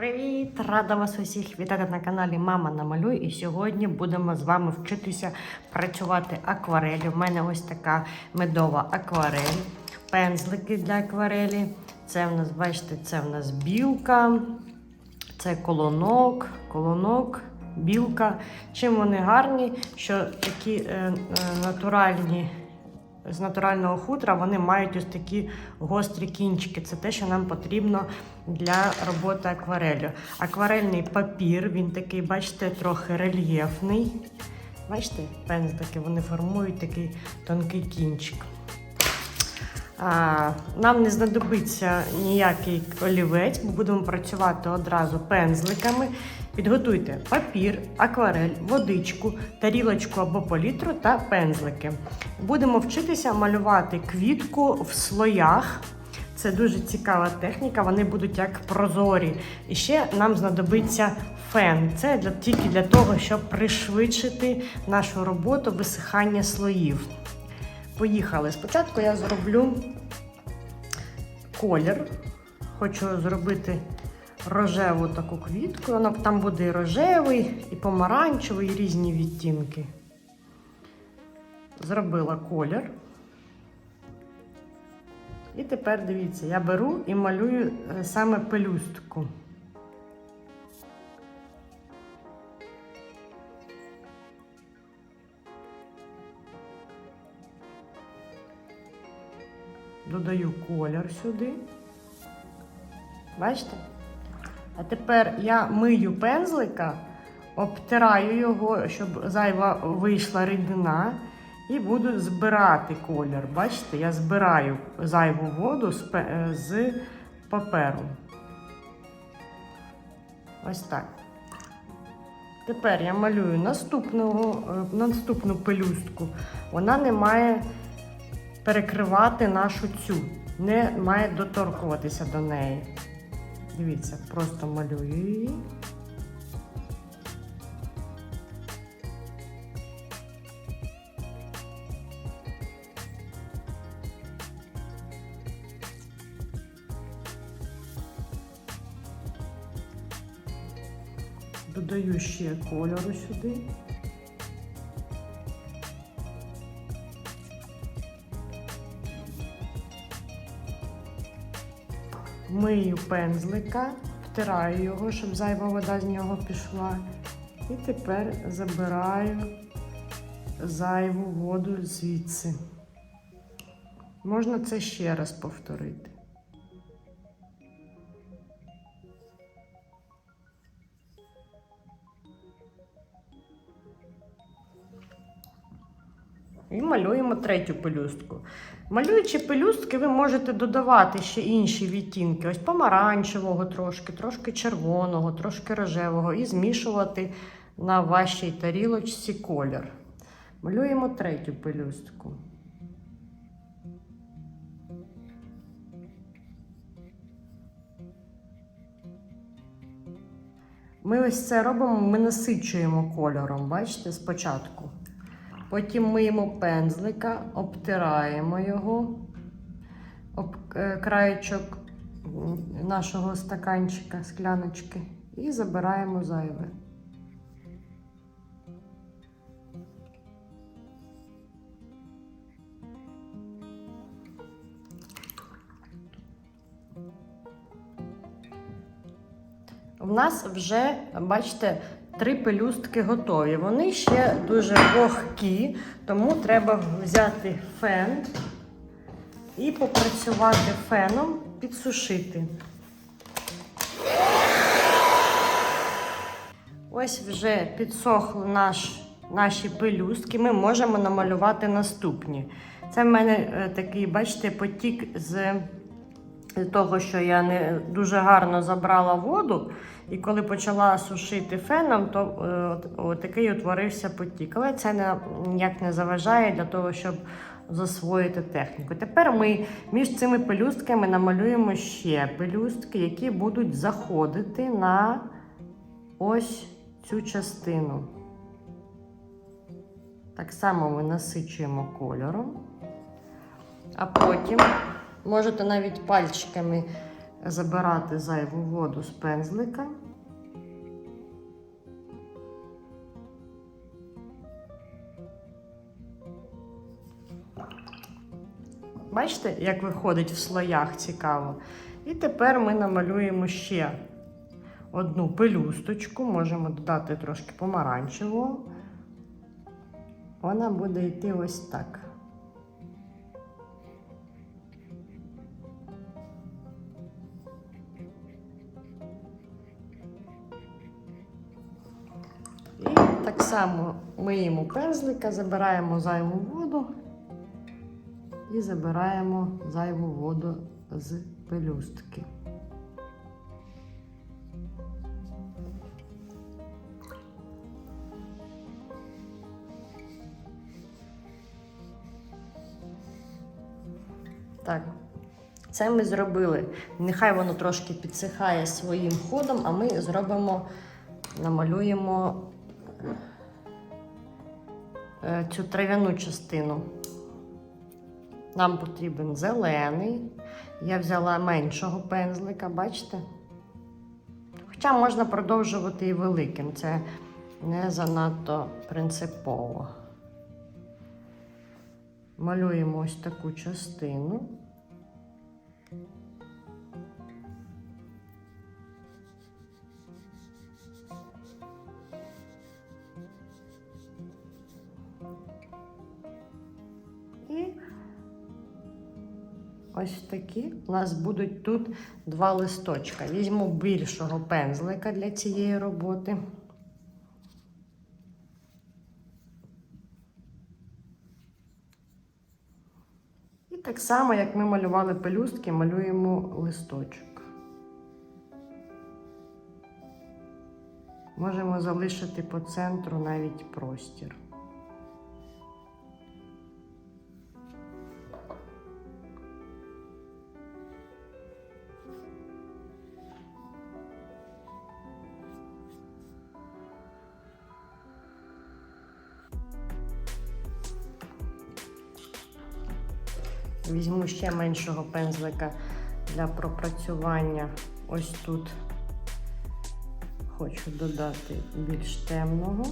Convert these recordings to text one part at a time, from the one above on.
Привіт! Рада вас усіх вітати на каналі Мама Намалюй. І сьогодні будемо з вами вчитися працювати акварелі. У мене ось така медова акварель, пензлики для акварелі. Це в нас, бачите, це в нас білка, це колонок, колонок, білка. Чим вони гарні, що такі е, е, натуральні з натурального хутра вони мають ось такі гострі кінчики. Це те, що нам потрібно для роботи акварелю. Акварельний папір, він такий, бачите, трохи рельєфний. Бачите, пензлики, вони формують такий тонкий кінчик. А, нам не знадобиться ніякий олівець, бо будемо працювати одразу пензликами. Підготуйте папір, акварель, водичку, тарілочку або палітру та пензлики. Будемо вчитися малювати квітку в слоях. Це дуже цікава техніка, вони будуть як прозорі. І ще нам знадобиться фен. Це для, тільки для того, щоб пришвидшити нашу роботу висихання слоїв. Поїхали. Спочатку я зроблю колір. Хочу зробити рожеву таку квітку. Воно там буде і рожевий, і помаранчевий, і різні відтінки. Зробила колір. І тепер дивіться, я беру і малюю е, саме пелюстку. Додаю колір сюди. Бачите? А тепер я мию пензлика, обтираю його, щоб зайва вийшла рідина, і буду збирати колір. Бачите, я збираю зайву воду з, з паперу. Ось так. Тепер я малюю наступного, е, наступну пелюстку. Вона не має перекривати нашу цю, не має доторкуватися до неї. Дивіться, просто малюю її. Додаю ще кольору сюди. Мию пензлика, втираю його, щоб зайва вода з нього пішла. І тепер забираю зайву воду звідси. Можна це ще раз повторити. І малюємо третю пелюстку. Малюючи пелюстки, ви можете додавати ще інші відтінки. Ось помаранчевого трошки, трошки червоного, трошки рожевого і змішувати на вашій тарілочці колір. Малюємо третю пелюстку. Ми ось це робимо, ми насичуємо кольором, бачите, спочатку. Потім миємо пензлика, обтираємо його об е, краєчок нашого стаканчика, скляночки, і забираємо зайве. В нас вже, бачите, три пелюстки готові. Вони ще дуже вогкі, тому треба взяти фен і попрацювати феном, підсушити. Ось вже підсохли наш, наші пелюстки. Ми можемо намалювати наступні. Це в мене е, такий, бачите, потік з з того, що я не дуже гарно забрала воду, і коли почала сушити феном, то е, такий утворився потік. Але це ніяк не заважає для того, щоб засвоїти техніку. Тепер ми між цими пелюстками намалюємо ще пелюстки, які будуть заходити на ось цю частину. Так само ми насичуємо кольором, а потім можете навіть пальчиками забирати зайву воду з пензлика. Бачите, як виходить в слоях цікаво. І тепер ми намалюємо ще одну пелюсточку, можемо додати трошки помаранчевого. Вона буде йти ось так. Так само миємо пензлика, забираємо зайву воду і забираємо зайву воду з пелюстки. Так, це ми зробили. Нехай воно трошки підсихає своїм ходом, а ми зробимо, намалюємо цю трав'яну частину. Нам потрібен зелений. Я взяла меншого пензлика, бачите? Хоча можна продовжувати і великим, це не занадто принципово. Малюємо ось таку частину. Ось такі у нас будуть тут два листочка. Візьму більшого пензлика для цієї роботи. І так само, як ми малювали пелюстки, малюємо листочок. Можемо залишити по центру навіть простір. Візьму ще меншого пензлика для пропрацювання. Ось тут хочу додати більш темного.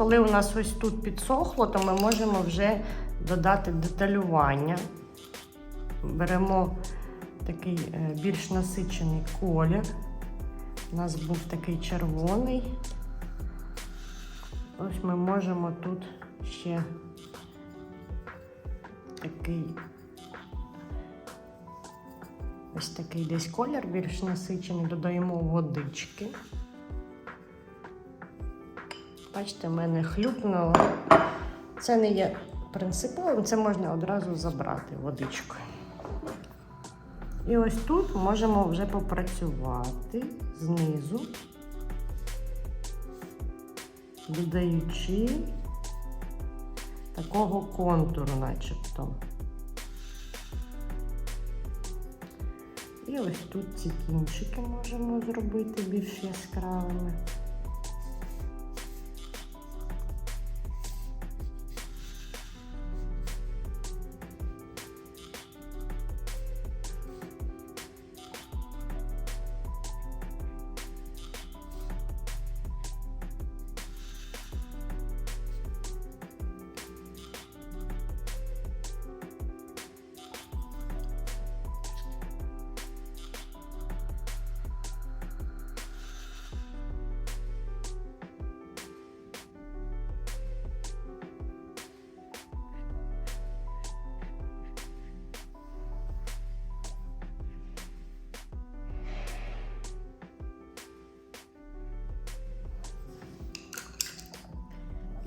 Коли у нас ось тут підсохло, то ми можемо вже додати деталювання. Беремо такий е, більш насичений колір. У нас був такий червоний. Ось ми можемо тут ще такий ось такий десь колір більш насичений, додаємо водички. Бачите, в мене хлюпнуло. Це не є принциповим, це можна одразу забрати водичкою. І ось тут можемо вже попрацювати знизу, додаючи такого контуру, начебто. І ось тут ці кінчики можемо зробити більш яскравими.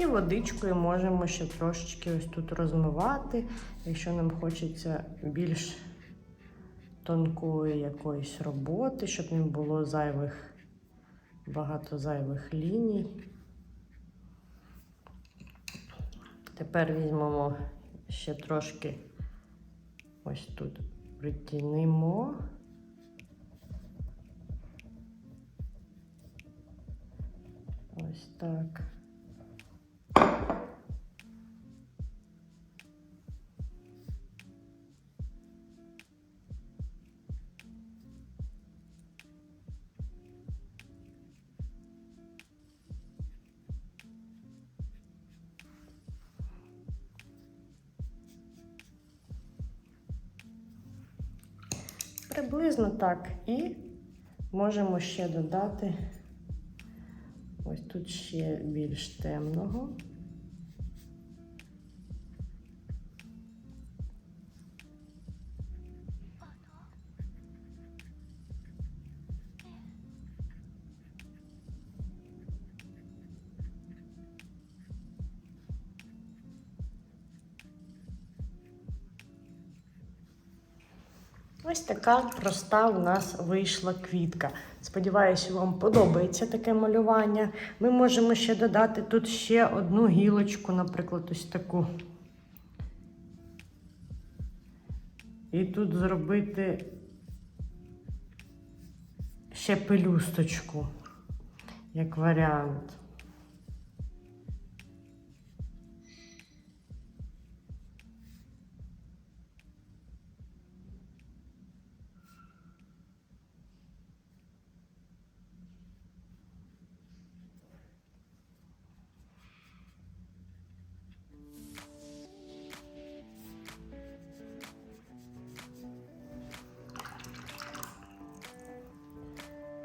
І водичкою можемо ще трошечки ось тут розмивати, якщо нам хочеться більш тонкої якоїсь роботи, щоб не було зайвих, багато зайвих ліній. Тепер візьмемо ще трошки ось тут притягнемо. Ось так. Приблизно так. І можемо ще додати ось тут ще більш темного. Ось така проста у нас вийшла квітка. Сподіваюся, вам подобається таке малювання. Ми можемо ще додати тут ще одну гілочку, наприклад, ось таку. І тут зробити ще пелюсточку, як варіант.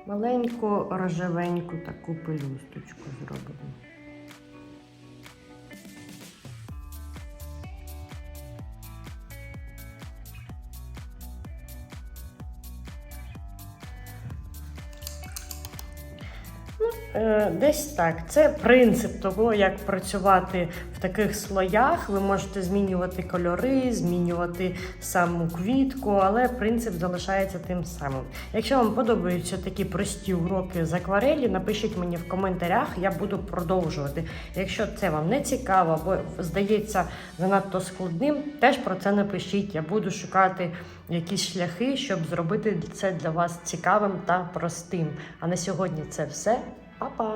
Маленьку рожевеньку таку пелюсточку зробимо. Десь так. Це принцип того, як працювати в таких слоях. Ви можете змінювати кольори, змінювати саму квітку, але принцип залишається тим самим. Якщо вам подобаються такі прості уроки з акварелі, напишіть мені в коментарях, я буду продовжувати. Якщо це вам не цікаво або здається занадто складним, теж про це напишіть. Я буду шукати якісь шляхи, щоб зробити це для вас цікавим та простим. А на сьогодні це все. Па-па!